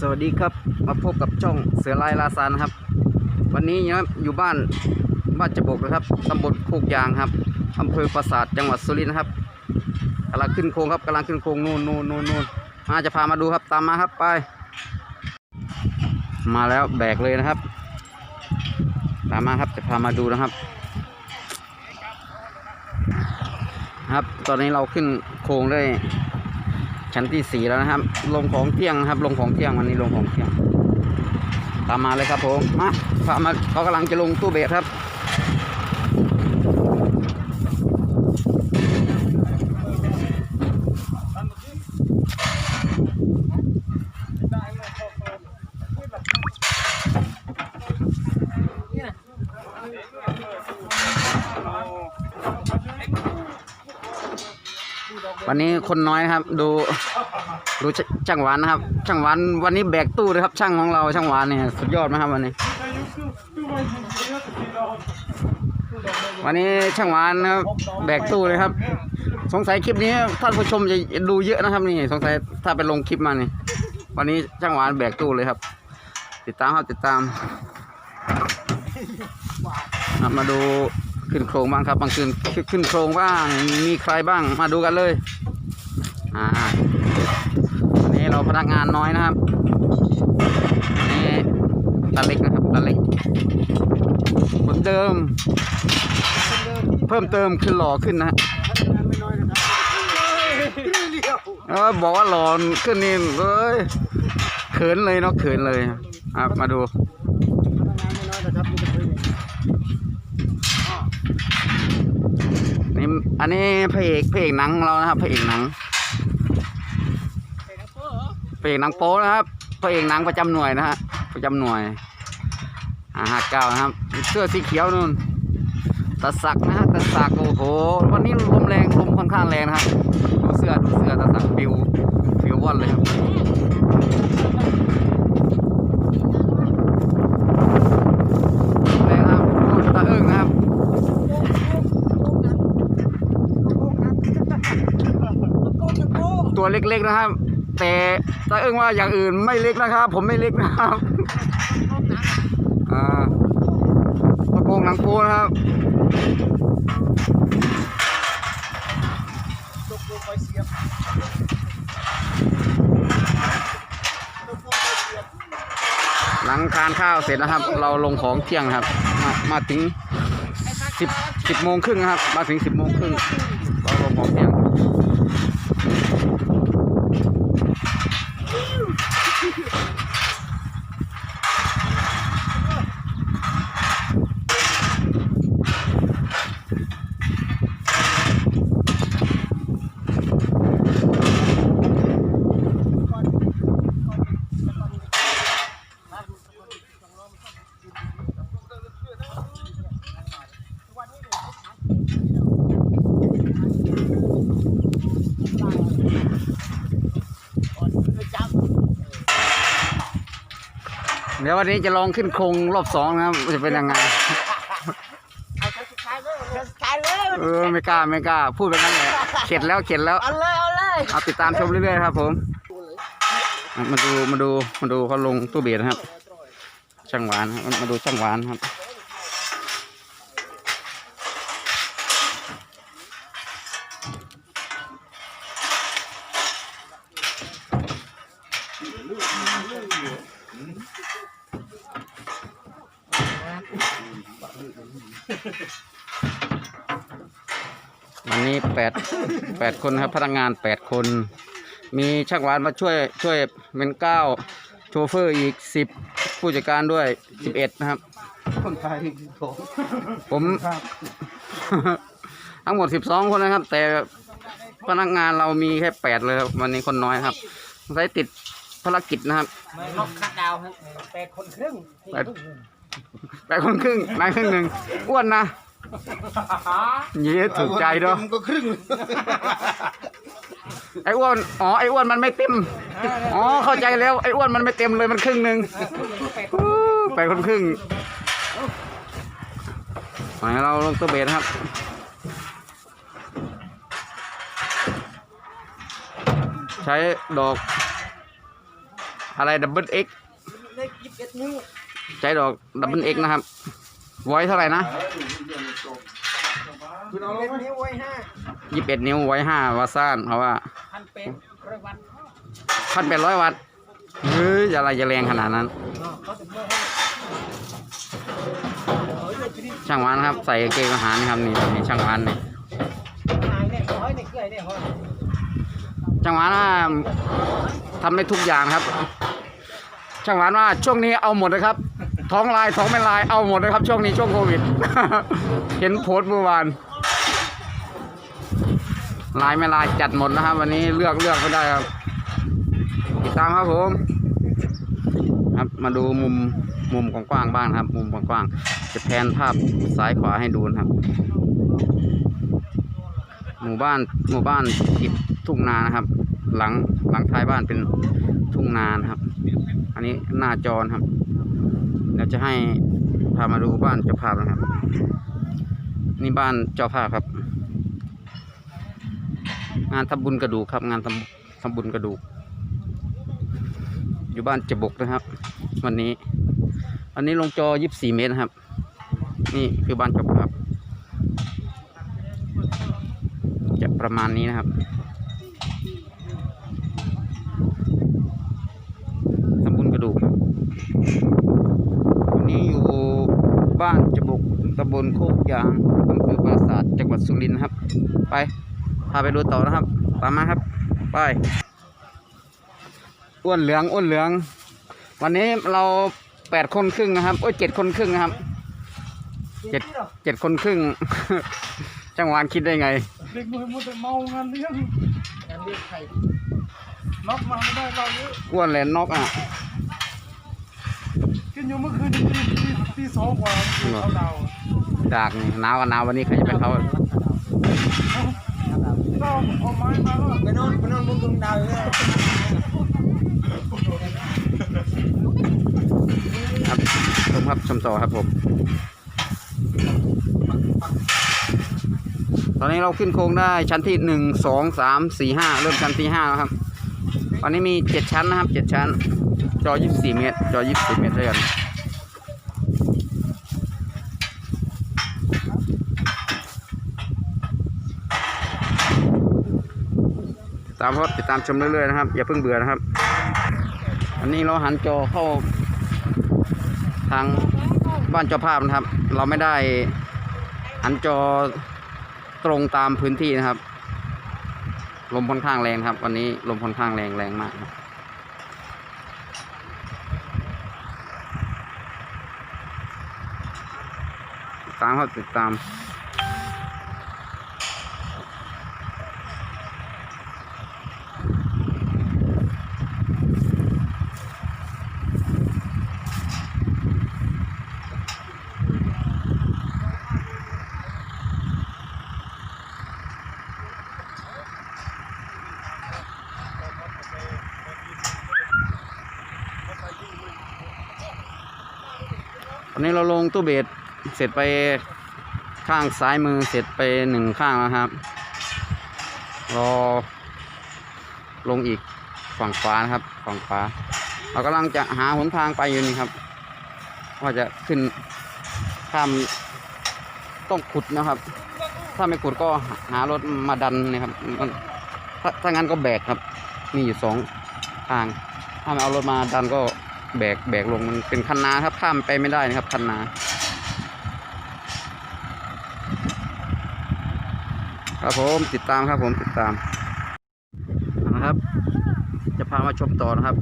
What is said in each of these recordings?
สวัสดีครับ มาพบกับช่องเสือลายลาซานนะครับ วันนี้นะครับอยู่บ้านบ้านจบกนะครับตำบลโคกยางครับอำเภอปราสาทจังหวัดสุรินทร์นะครับกำลังขึ้นโค้งครับกำลังขึ้นโค้งนู่นนู่นนู่นนู่นมาจะพามาดูครับตามมาครับไปมาแล้วแบกเลยนะครับ ตามมาครับจะพามาดูนะครับ ครับ ตอนนี้เราขึ้นโค้งได้ ชั้นที่สี่แล้วนะครับ ลงของเที่ยงนะครับ ลงของเที่ยงวันนี้ลงของเที่ยง ตามมาเลยครับผม มาพามาเขากำลังจะลงตู้เบสครับ วันนี้คนน้อยนะครับ ดูดูช่างหวานนะครับ ช่างหวานวันนี้แบกตู้เลยครับ ช่างของเราช่างหวานเนี่ยสุดยอดไหมครับวันนี้ วันนี้ช่างหวานนะครับแบกตู้เลยครับ สงสัยคลิปนี้ท่านผู้ชมจะดูเยอะนะครับนี่สงสัยถ้าไปลงคลิปมานี่วันนี้ช่างหวานแบกตู้เลยครับ ติดตามครับติดตามมาดูขึ้นโครงบ้างครับบางคืนขึ้นโครงบ้างมีใครบ้างมาดูกันเลย อ่าวันนี้เราพนักงานน้อยนะครับอันนี่ตาเล็กนะครับตาเล็กเหมือนเดิม เพิ่มเติมคือหล่อขึ้นนะฮะเออบอกว่าหล่อขึ้นนี่เอ้ยเขินเลยเนาะเขินเลยครับมาดูนี่อันนี้พระเอกพระเอกหนังของเรานะครับพระเอกหนังพ ระเอกหนังโป๊นะครับพระเอกหนังประจำหน่วยนะฮะประจำหน่วยอ่าห้าเก้านะครับเสื้อสีเขียวนู่นตะสักนะฮะตะสักโอ้โหวันนี้ลมแรงลมค่อนข้างแรงนะครับดูเสื้อดูเสื้อตะสักปิวปิวว่อนเลยครับแรงครับดูตะเอิงนะครับตัวเล็กๆนะครับ แต่ถ้าเอิ้งว่าอย่างอื่นไม่เล็กนะครับ ผมไม่เล็กนะครับอ่ากระโปรงหนังโป๊นะครับหลังทานข้าวเสร็จนะครับ เราลงของเที่ยงครับ มามาถึงสิบสิบโมงครึ่งนะครับ มาถึงสิบโมงครึ่งเราลงของเที่ยง เดี๋ยววันนี้จะลองขึ้นโครงรอบสองนะครับว่าจะเป็นยังไงเอาครั้งสุดท้ายเลยครั้งสุดท้ายเลยเออไม่กล้าไม่กล้า พูดไปนั่นแหละเข็ดแล้วเข็ดแล้วเอาเลยเอาเลยเอาติดตามชมเรื่อยๆครับ ผมมาดูมาดูมาดูเขาลงตู้เบียร์นะครับช่างหวานครับมาดูช่างหวานครับ แปดแปดคนครับพนักงานแปดคน มีช่างหวานมาช่วยช่วยเป็นเก้าโชเฟอร์อีกสิบผู้จัดการด้วยสิบเอ็ดนะครับ คนไทยผมผม ครับ ทั้งหมดสิบสองคนนะครับ แต่พนักงานเรามีแค่แปดเลยครับวันนี้คนน้อยครับใช้ติดภารกิจนะครับ ไม่ล็อกคัดดาวครับแปดคนครึ่งแปด แปดคนครึ่งนายครึ่งหนึ่งอ้วนนะ เย้ถูกใจด้วยมันก็ครึ่ง ไอ้อ้วน อ๋อ ไอ้อ้วนมันไม่เต็ม อ๋อ เข้าใจแล้ว ไอ้อ้วนมันไม่เต็มเลย มันครึ่งหนึ่งอู้แปดคนครึ่งไหนเราลงตัวเบสนะครับใช้ดอก อะไรดับเบิลเอ็กเลขยี่สิบเอ็ดนิ้วใจดอกดับเบิลเอ็กนะครับ ไว้เท่าไหร่นะคุณเอาเอ็ดนิ้วไว้ห้ายี่สิบเอ็ดนิ้วไว้ห้าวาซ่านเพราะว่าพันเป็นร้อยวันพันแปดร้อยวัตต์เฮ้ยอะไรจะแรงขนาดนั้นเขาถึงเมื่อให้เฮ้ยเลยทีนี้ช่างวานครับ ใส่กางเกงทหารนะครับนี่นี่ช่างวานนี่หายเนี่ยเฮ้ยเนี่ยเกลือเนี่ยเฮ้ยช่างวานว่าทำได้ทุกอย่างครับ ช่างวานว่าช่วงนี้เอาหมดเลยครับ ท้องลายท้องไม่ลายเอาหมดเลยครับ ช่วงนี้ช่วงโควิด เห็นโพสเมื่อวานลายไม่ลายจัดหมดนะครับ วันนี้เลือกเลือกไม่ได้ครับ ติดตามครับผม ครับมาดูมุมมุมกว้างๆบ้างครับ มุมกว้างๆจะแพนภาพซ้ายขวาให้ดูนะครับ หมู่บ้านหมู่บ้านติดทุ่งนานะครับ หลังหลังท้ายบ้านเป็นทุ่งนานะครับ อันนี้หน้าจอนะครับ ดี๋ยวจะให้พามาดูบ้านเจ้าภาพนะครับ นี่บ้านเจ้าภาพครับ งานทำบุญกระดูกครับ งานทำทำบุญกระดูก อยู่บ้านเจบกนะครับ วันนี้วันนี้ลงจอ24เมตรนะครับ นี่คือบ้านเจ้าภาพจะประมาณนี้นะครับตำบลกระดูกครับวันนี้อยู่บ้านจบุก ตำบลโคกยางอำเภอปราสาทจังหวัดสุรินทร์ครับ ไปพาไปดูต่อนะครับ ตามมาครับ ไปอ้วนเหลืองอ้วนเหลือง วันนี้เราแปดคนครึ่งนะครับโอ้ยเจ็ดคนครึ่งนะครับเจ็ดเจ็ดคนครึ่ง จังหวานคิดได้ไงเด็กมวยมัวแต่เมางานเลี้ยงงานเรียกใครน็อกมาไม่ได้เราเยอะอ้วนแหลนนกอะกินอยู่เมื่อคืนตีตีตีสองกว่าเขาดาว จากนี่หนาวกับหนาววันนี้ใครจะไปเขาก็เอาไม้มาก็ไปนอนไปนอนบนดวงดาวเลยครับชมครับชมต่อครับผม ตอนนี้เราขึ้นโครงได้ชั้นที่หนึ่งสองสามสี่ห้าเริ่มชั้นที่ห้าแล้วครับวันนี้มีเจ็ดชั้นนะครับเจ็ดชั้น จอยี่สิบสี่เมตร จอยี่สิบสี่เมตรด้วยกันติดตามครับติดตามชมเรื่อยๆนะครับ อย่าเพิ่งเบื่อนะครับ อันนี้เราหันจอเข้าทางบ้านเจ้าภาพนะครับ เราไม่ได้หันจอตรงตามพื้นที่นะครับ ลมค่อนข้างแรงครับ วันนี้ลมค่อนข้างแรงแรงมากครับติดตามครับติดตาม ตอนนี้เราลงตู้เบสเสร็จไปข้างซ้ายมือเสร็จไปหนึ่งข้างแล้วครับ รอ ลงอีกฝั่งขวานะครับ ฝั่งขวา เรากำลังจะหาหนทางไปอยู่นี่ครับ ว่าจะขึ้นข้ามต้องขุดนะครับ ถ้าไม่ขุดก็หารถมาดันนะครับมันถ้าถ้างั้นก็แบกครับ มีอยู่สองทาง ถ้าไม่เอารถมาดันก็ แบกแบกลงมันเป็นคันนาครับข้ามไปไม่ได้นะครับคันนาครับผมติดตามครับผมติดตามนะครับ จะพามาชมต่อนะครับ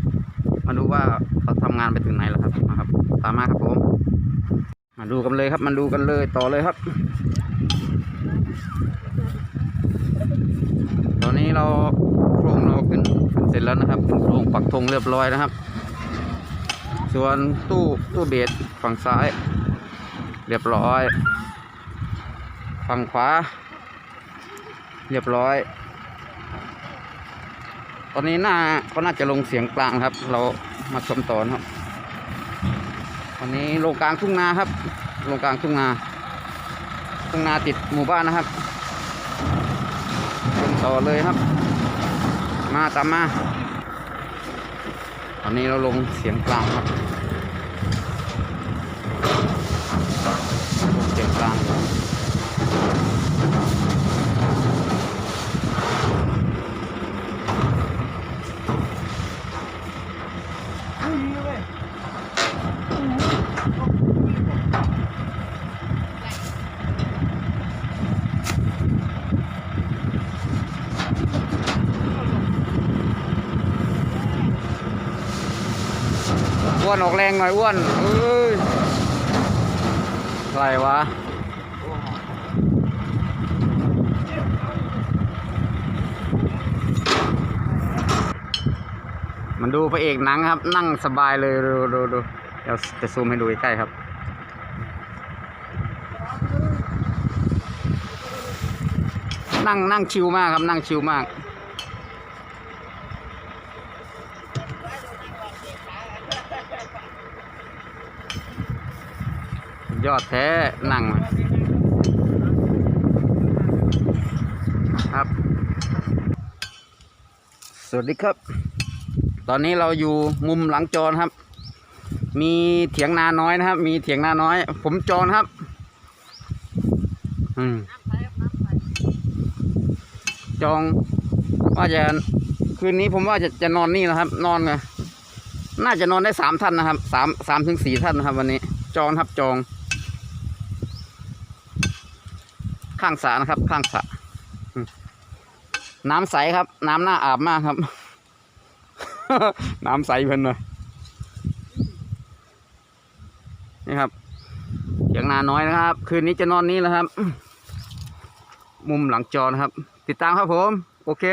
มาดูว่าเขาทำงานไปถึงไหนแล้วครับนะครับ ตามมาครับผม มาดูกันเลยครับมาดูกันเลยต่อเลยครับ ตอนนี้เราโครงเราขึ้นเสร็จแล้วนะครับขึ้นโครงปักธงเรียบร้อยนะครับ ส่วนตู้ตู้เบสฝั่งซ้าย เรียบร้อย ฝั่งขวา เรียบร้อย ตอนนี้น่าก็น่าจะลงเสียงกลางครับ เรามาชมต่อนครับวันนี้ลงกลางทุ่งนาครับลงกลางทุ่งนาทุ่งนาติดหมู่บ้านนะครับชมต่อเลยครับ มาตามมา นอนนี้เราลงเสียงกลางครับลงเสียงกลาง ไม่มีเลย อ้ วนออกแรงหน่อยอ้วนเอ้ยอะไรวะมันดูพระเอกหนังครับ นั่งสบายเลยดูดูดูเดี๋ยวจะซูมให้ดูใกล้ครับ นั่งนั่งชิวมากครับนั่งชิวมาก ยอดแท้นั่งครับ สวัสดีครับ ตอนนี้เราอยู่มุมหลังจอนครับ มีเถียงนาน้อยนะครับ มีเถียงนาน้อย ผมจอนครับ อืมจองว่าจะคืนนี้ผมว่าจะจะนอนนี่นะครับ นอนไง น่าจะนอนได้สามท่านนะครับสามสามถึงสี่ท่านนะครับ วันนี้ จองครับจอง ข้างสระนะครับ ข้างสระน้ำใสครับ น้ำน่าอาบมากครับ น้ำใสเพิ่นเลยนี่ครับเสียงนาน้อยนะครับ คืนนี้จะนอนนี้แล้วครับ มุมหลังจอนะครับ ติดตามครับผม โอเค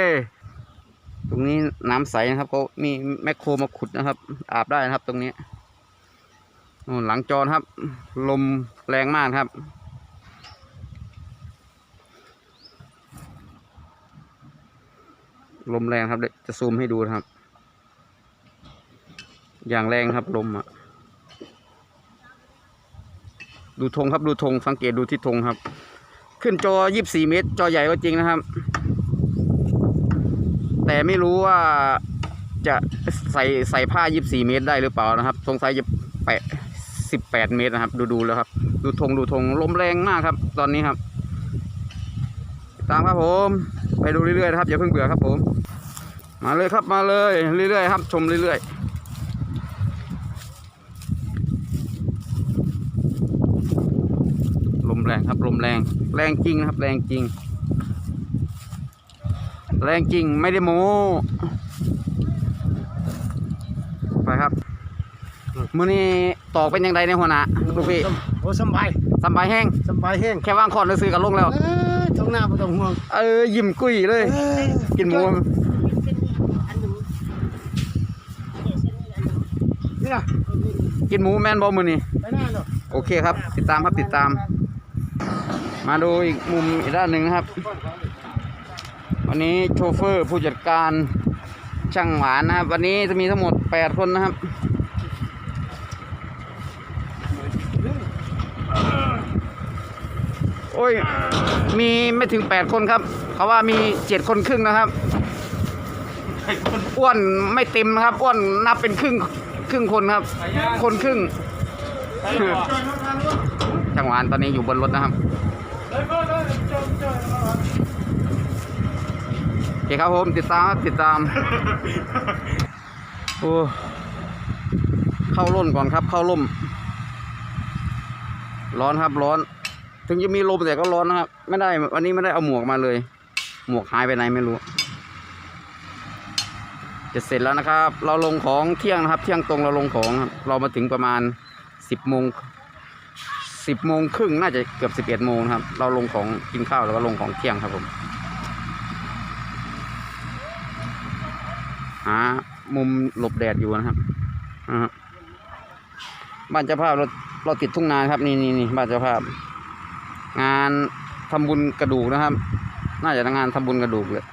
ตรงนี้น้ำใสนะครับเขามีแมคโครมาขุดนะครับ อาบได้นะครับ ตรงนี้หลังจอครับ ลมแรงมากครับ ลมแรงครับเดี๋ยวจะซูมให้ดูนะครับ อย่างแรงครับลมอะดูธงครับดูธงสังเกตดูที่ธงครับ ขึ้นจอ 24 เมตร จอใหญ่ก็จริงนะครับ แต่ไม่รู้ว่าจะใส่ใส่ผ้า 24 เมตรได้หรือเปล่านะครับ สงสัยจะแปะ18 เมตรนะครับ ดูดูแล้วครับ ดูธงดูธงลมแรงมากครับ ตอนนี้ครับ ตามครับผม ไปดูเรื่อยๆนะครับอย่าเพิ่งเบื่อครับผม มาเลยครับมาเลยเรื่อยๆครับ ชมเรื่อยๆลมแรงครับลมแรงแรงจริงนะครับ แรงจริง แรงจริงไม่ได้โม้ไปครับมื้อนี้ตอกเป็นยังไงในหัวหน้าลูกพี่โอ้สบายสำบายแห้งสบายแห้งแค่วางคอนซื้อกันลงแล้วเอ้ยท้องหน้าไม่ต้องห่วงเออยิ้มกุ้ยเลยเอ้ยกินหมูอันหนึ่งเดี๋ยวเส้นนี้อันหนึ่งนี่นะกินหมูแม่นบอมือนี่ไปหน้าเนาะโอเคครับ ติดตามครับติดตาม มาดูอีกมุมอีกด้านหนึ่งนะครับ วันนี้โชเฟอร์ผู้จัดการช่างหวานนะครับ วันนี้จะมีทั้งหมด 8 คนนะครับ โอ้ย มีไม่ถึง 8 คนครับ เขาว่ามี 7 คนครึ่งนะครับ อ้วนไม่เต็มนะครับ อ้วนนับเป็นครึ่งครึ่งคนครับ คนครึ่งช่างหวานตอนนี้อยู่บนรถนะครับ แล้วก็แล้วจมจม โอ เคครับผมติดตามครับติดตาม โอ้ เข้าร่นก่อนครับ เข้าร่ม ร้อนครับร้อน ถึงจะมีลมแต่ก็ร้อนนะครับ ไม่ได้ วันนี้ไม่ได้เอาหมวกมาเลย หมวกหายไปไหนไม่รู้ จะเสร็จแล้วนะครับ เราลงของเที่ยงนะครับ เที่ยงตรงเราลงของครับเรามาถึงประมาณสิบโมงสิบโมงครึ่งน่าจะเกือบสิบเอ็ดโมงครับ เราลงของกินข้าวแล้วก็ลงของเที่ยงครับผมามุมหลบแดดอยู่นะครับบ้านเจ้าภาพเราเราติดทุ่งนาครับนี่นี่นี่บ้านเจ้าภาพ งานทำบุญกระดูกนะครับ น่าจะงานทำบุญกระดูกเลย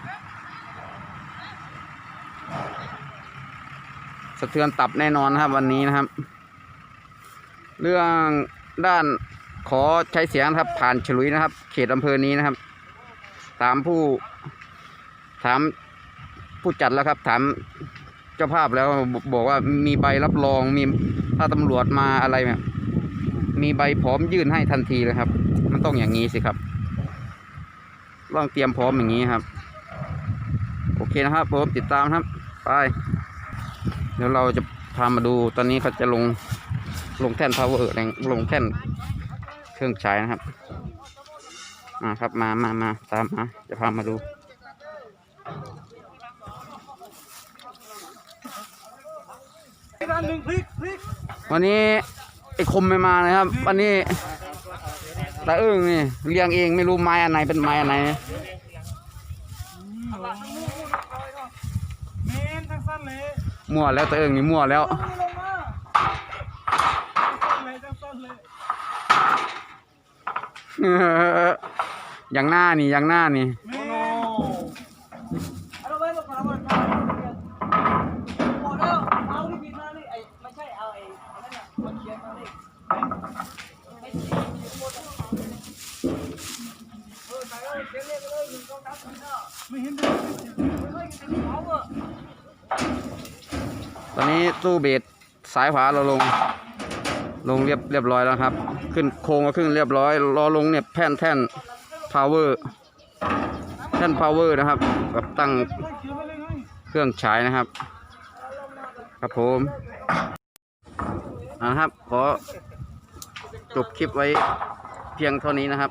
สะเทือนตับแน่นอนนะครับ วันนี้นะครับ เรื่องด้านขอใช้เสียงครับ ผ่านฉลุยนะครับ เขตอำเภอนี้นะครับถามผู้ถาม ผู้จัดแล้วครับ ถามเจ้าภาพแล้วบอกว่ามีใบรับรองมีถ้าตำรวจมาอะไรเนี่ยมีใบพร้อมยื่นให้ทันทีเลยครับ มันต้องอย่างนี้สิครับต้องเตรียมพร้อมอย่างนี้ครับ โอเคนะครับผมติดตามครับไปเดี๋ยวเราจะพามาดูตอนนี้เขาจะลงลงแท่นพาวเวอร์ลงแท่นเครื่องฉายนะครับมาครับมามามาตามมาจะพามาดูานหนึ่งพลิกพลิกวันนี้ไอ้คมไม่มานะครับ วันนี้ตาอึ้งนี่เลี้ยงเองไม่รู้ไม้อันไหนเป็นไม้อันไหนเมนทั้งสั้นเลยมั่วแล้วตาอึ้งนี่มั่วแล้วลงมาสั้นเลยทั้งสั้นเลยอย่างหน้านี่อย่างหน้านี่ เมน เอาไว้ก่อนเอาไว้ก่อนหมดแล้วเอาที่ผิดมานี่ไอ้ไม่ใช่เอาไอ้อันนั้นน่ะคนเขียนมานี่ไม่ใช่หมดแล้วเออใส่เอาเขียนเลขไปเลยหนึ่งสองสามสี่ห้า ไม่เห็นเลย เฮ้ยเอาเถอะ ตอนนี้ตู้เบสสายขวาเราลง ลงเรียบเรียบร้อยแล้วครับ ขึ้นโค้งก็ขึ้นเรียบร้อยรอลงเนี่ยแท่นแท่นพาวเวอร์แท่นพาวเวอร์นะครับแบบตั้งเครื่องฉายนะครับ ครับผมนะครับขอจบคลิปไว้เพียงเท่านี้นะครับ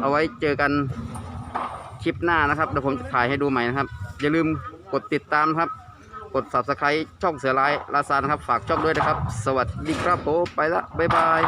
เอาไว้เจอกันคลิปหน้านะครับเดี๋ยวผมจะถ่ายให้ดูใหม่นะครับ อย่าลืมกดติดตามครับ กด subscribe ช่องเสือลายลาซานะครับ ฝากช่องด้วยนะครับ สวัสดีครับผมไปละ บ๊ายบาย